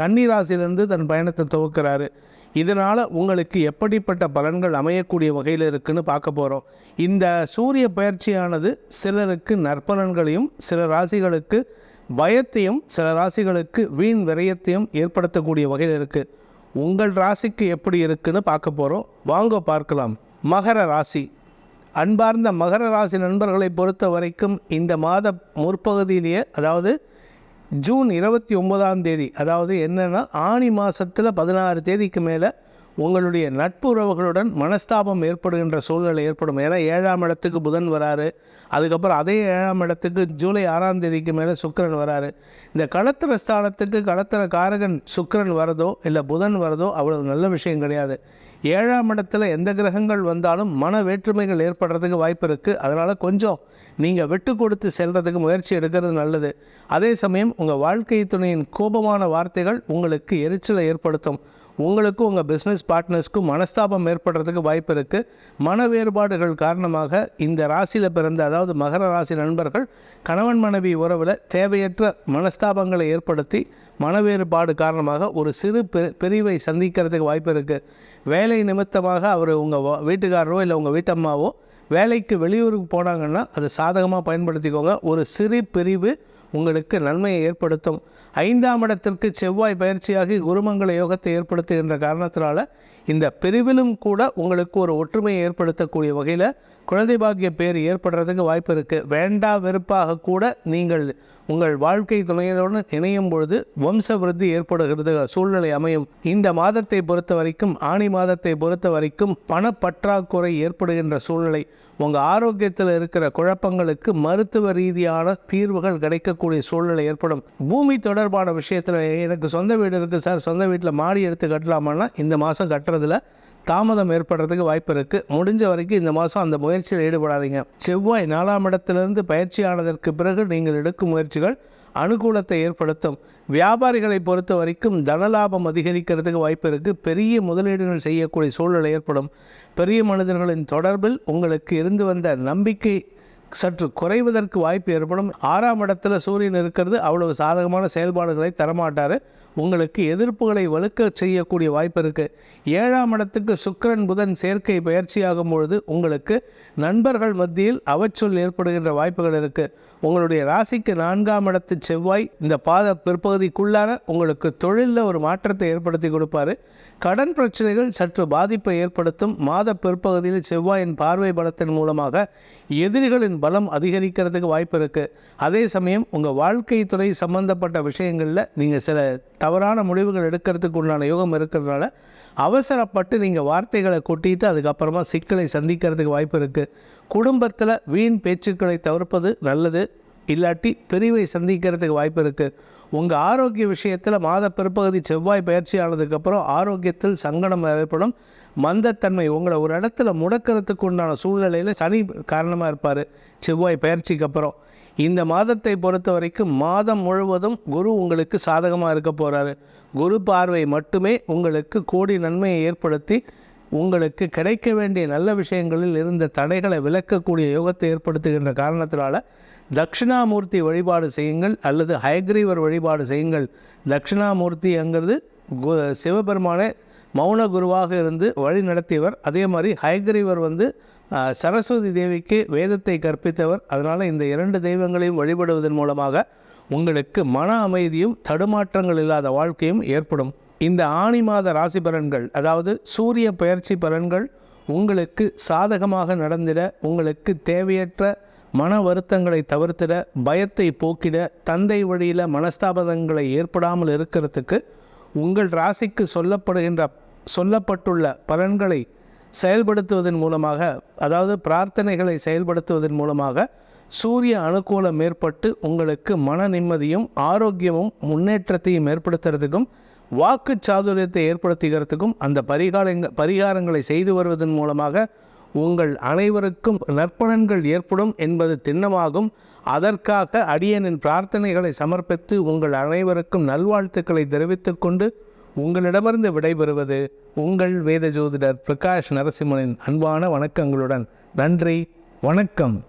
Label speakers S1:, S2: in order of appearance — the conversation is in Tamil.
S1: கன்னி ராசியிலிருந்து தன் பயணத்தை துவக்கிறாரு. இதனால் உங்களுக்கு எப்படிப்பட்ட பலன்கள் அமையக்கூடிய வகையில் இருக்குன்னு பார்க்க போகிறோம் இந்த சூரிய பயிற்சியானது சிலருக்கு நற்பலன்களையும் சில ராசிகளுக்கு பயத்தையும் சில ராசிகளுக்கு வீண் விரயத்தையும் ஏற்படுத்தக்கூடிய வகையில் இருக்குது உங்கள் ராசிக்கு எப்படி இருக்குன்னு பார்க்க போகிறோம் வாங்க பார்க்கலாம். மகர ராசி. அன்பார்ந்த மகர ராசி நண்பர்களை பொறுத்த வரைக்கும் இந்த மாத முற்பகுதியிலேயே அதாவது ஜூன் இருபத்தி ஒன்பதாம் தேதி அதாவது என்னென்னா ஆணி மாதத்தில் பதினாறு தேதிக்கு மேலே உங்களுடைய நட்புறவுகளுடன் மனஸ்தாபம் ஏற்படுகின்ற சூழ்நிலை ஏற்படும். ஏன்னா ஏழாம் இடத்துக்கு புதன் வராரு அதுக்கப்புறம் அதே ஏழாம் இடத்துக்கு ஜூலை ஆறாம் தேதிக்கு மேலே சுக்கரன் வராரு. இந்த களத்திர ஸ்தானத்துக்கு களத்திர காரகன் சுக்கரன் வரதோ இல்லை புதன் வரதோ அவ்வளவு நல்ல விஷயம் கிடையாது. ஏழாம் இடத்துல எந்த கிரகங்கள் வந்தாலும் மன வேற்றுமைகள் ஏற்படுறதுக்கு வாய்ப்பு இருக்குது அதனால் கொஞ்சம் நீங்கள் விட்டு கொடுத்து செல்கிறதுக்கு முயற்சி எடுக்கிறது நல்லது. அதே சமயம் உங்கள் வாழ்க்கை துணையின் கோபமான வார்த்தைகள் உங்களுக்கு எரிச்சலை ஏற்படுத்தும். உங்களுக்கும் உங்கள் பிஸ்னஸ் பார்ட்னர்ஸ்க்கும் மனஸ்தாபம் ஏற்படுறதுக்கு வாய்ப்பு இருக்குது மன வேறுபாடுகள் காரணமாக இந்த ராசியில் பிறந்த அதாவது மகர ராசி நண்பர்கள் கணவன் மனைவி உறவில் தேவையற்ற மனஸ்தாபங்களை ஏற்படுத்தி மன வேறுபாடு காரணமாக ஒரு சிறு பிரிவை சந்திக்கிறதுக்கு வாய்ப்பு இருக்குது வேலை நிமித்தமாக அவர் உங்கள் வீட்டுக்காரரோ இல்லை உங்கள் வீட்டம்மாவோ வேலைக்கு வெளியூருக்கு போனாங்கன்னா அதை சாதகமாக பயன்படுத்திக்கோங்க. ஒரு சிறு பிரிவு உங்களுக்கு நன்மையை ஏற்படுத்தும். ஐந்தாம் இடத்திற்கு செவ்வாய் பயிற்சியாகி குருமங்கள யோகத்தை ஏற்படுத்துகின்ற காரணத்தினால இந்த பிரிவிலும் கூட உங்களுக்கு ஒரு ஒற்றுமையை ஏற்படுத்தக்கூடிய வகையில் குழந்தை பாக்கிய பேர் ஏற்படுறதுக்கு வாய்ப்பு இருக்குது வேண்டா வெறுப்பாக கூட நீங்கள் உங்கள் வாழ்க்கை துணையருடன் இணையும் பொழுது வம்ச விருத்தி ஏற்படுகிறது சூழ்நிலை அமையும். இந்த மாதத்தை பொறுத்த வரைக்கும் ஆணி மாதத்தை பொறுத்த வரைக்கும் பணப்பற்றாக்குறை ஏற்படுகின்ற சூழ்நிலை. உங்கள் ஆரோக்கியத்தில் இருக்கிற குழப்பங்களுக்கு மருத்துவ ரீதியான தீர்வுகள் கிடைக்கக்கூடிய சூழ்நிலை ஏற்படும். பூமி தொடர்பான விஷயத்தில் எனக்கு சொந்த வீடு இருக்குது சார். சொந்த வீட்டில் மாடி எடுத்து கட்டலாமான்னா இந்த மாதம் கட்டுறதுல தாமதம் ஏற்படுறதுக்கு வாய்ப்பு இருக்குது முடிஞ்ச வரைக்கும் இந்த மாதம் அந்த முயற்சியில் ஈடுபடாதீங்க. செவ்வாய் நாலாம் இடத்திலிருந்து பயிற்சியானதற்கு பிறகு நீங்கள் எடுக்கும் முயற்சிகள் அனுகூலத்தை ஏற்படுத்தும். வியாபாரிகளை பொறுத்த வரைக்கும் தனலாபம் அதிகரிக்கிறதுக்கு வாய்ப்பு இருக்குது பெரிய முதலீடுகள் செய்யக்கூடிய சூழ்நிலை ஏற்படும். பெரிய மனிதர்களின் தொடர்பில் உங்களுக்கு இருந்து வந்த நம்பிக்கை சற்று குறைவதற்கு வாய்ப்பு ஏற்படும். ஆறாம் இடத்துல சூரியன் இருக்கிறது அவ்வளவு சாதகமான செயல்பாடுகளை தரமாட்டார். உங்களுக்கு எதிர்ப்புகளை வலுக்க செய்யக்கூடிய வாய்ப்பு இருக்குது ஏழாம் இடத்துக்கு சுக்கிரன் புதன் சேர்க்கை பயிற்சியாகும் பொழுது உங்களுக்கு நண்பர்கள் மத்தியில் அவச்சொல் ஏற்படுகின்ற வாய்ப்புகள் இருக்குது உங்களுடைய ராசிக்கு நான்காம் இடத்து செவ்வாய் இந்த பாத பிற்பகுதிக்குள்ளார உங்களுக்கு தொழிலில் ஒரு மாற்றத்தை ஏற்படுத்தி கொடுப்பாரு. கடன் பிரச்சனைகள் சற்று பாதிப்பை ஏற்படுத்தும். மாத பிற்பகுதியில் செவ்வாயின் பார்வை பலத்தின் மூலமாக எதிரிகளின் பலம் அதிகரிக்கிறதுக்கு வாய்ப்பு இருக்குது அதே சமயம் உங்கள் வாழ்க்கை துறை சம்பந்தப்பட்ட விஷயங்களில் நீங்கள் சில தவறான முடிவுகள் எடுக்கிறதுக்கு உண்டான யோகம் இருக்கிறதுனால அவசரப்பட்டு நீங்கள் வார்த்தைகளை கொட்டிட்டு அதுக்கப்புறமா சிக்கலை சந்திக்கிறதுக்கு வாய்ப்பு இருக்குது குடும்பத்தில் வீண் பேச்சுக்களை தவிர்ப்பது நல்லது. இல்லாட்டி பிரிவை சந்திக்கிறதுக்கு வாய்ப்பு இருக்குது உங்கள் ஆரோக்கிய விஷயத்தில் மாத பிற்பகுதி செவ்வாய் பயிற்சி ஆனதுக்கப்புறம் ஆரோக்கியத்தில் சங்கடம் ஏற்படும். மந்தத்தன்மை உங்களை ஒரு இடத்துல முடக்கிறதுக்கு உண்டான சூழ்நிலையில் சனி காரணமாக இருப்பார். செவ்வாய் பயிற்சிக்கு அப்புறம். இந்த மாதத்தை பொறுத்த வரைக்கும் மாதம் முழுவதும் குரு உங்களுக்கு சாதகமாக இருக்க போகிறாரு குரு பார்வை மட்டுமே உங்களுக்கு கோடி நன்மையை ஏற்படுத்தி உங்களுக்கு கிடைக்க வேண்டிய நல்ல விஷயங்களில் இருந்த தடைகளை விலக்கக்கூடிய யோகத்தை ஏற்படுத்துகின்ற காரணத்தினால தட்சிணாமூர்த்தி வழிபாடு செய்யுங்கள் அல்லது ஹயக்ரீவர் வழிபாடு செய்யுங்கள். தட்சிணாமூர்த்திங்கிறது கு சிவபெருமானை மௌன குருவாக இருந்து வழி நடத்தியவர். அதே மாதிரி ஹயக்ரீவர் வந்து சரஸ்வதி தேவிக்கு வேதத்தை கற்பித்தவர். அதனால் இந்த இரண்டு தெய்வங்களையும் வழிபடுவதன் மூலமாக உங்களுக்கு மன அமைதியும் தடுமாற்றங்கள் இல்லாத வாழ்க்கையும் ஏற்படும். இந்த ஆணி மாத ராசி பலன்கள் அதாவது சூரிய பயிற்சி பலன்கள் உங்களுக்கு சாதகமாக நடந்திட உங்களுக்கு தேவையற்ற மன வருத்தங்களை தவிர்த்திட பயத்தை போக்கிட தந்தை வழியில் மனஸ்தாபதங்களை ஏற்படாமல் இருக்கிறதுக்கு உங்கள் ராசிக்கு சொல்லப்படுகின்ற சொல்லப்பட்டுள்ள பலன்களை செயல்படுத்துவதன் மூலமாக அதாவது பிரார்த்தனைகளை செயல்படுத்துவதன் மூலமாக சூரிய அனுகூலம் ஏற்பட்டு உங்களுக்கு மன நிம்மதியும் ஆரோக்கியமும் முன்னேற்றத்தையும் ஏற்படுத்துறதுக்கும் வாக்கு சாதுரியத்தை ஏற்படுத்துகிறதுக்கும் அந்த பரிகாரங்க பரிகாரங்களை செய்து வருவதன் மூலமாக உங்கள் அனைவருக்கும் நற்பலன்கள் ஏற்படும் என்பது திண்ணமாகும். அதற்காக அடியனின் பிரார்த்தனைகளை சமர்ப்பித்து உங்கள் அனைவருக்கும் நல்வாழ்த்துக்களை தெரிவித்துக் கொண்டு உங்களிடமிருந்து விடைபெறுவது உங்கள் வேத ஜோதிடர் பிரகாஷ் நரசிம்மனின் அன்பான வணக்கங்களுடன். நன்றி வணக்கம்.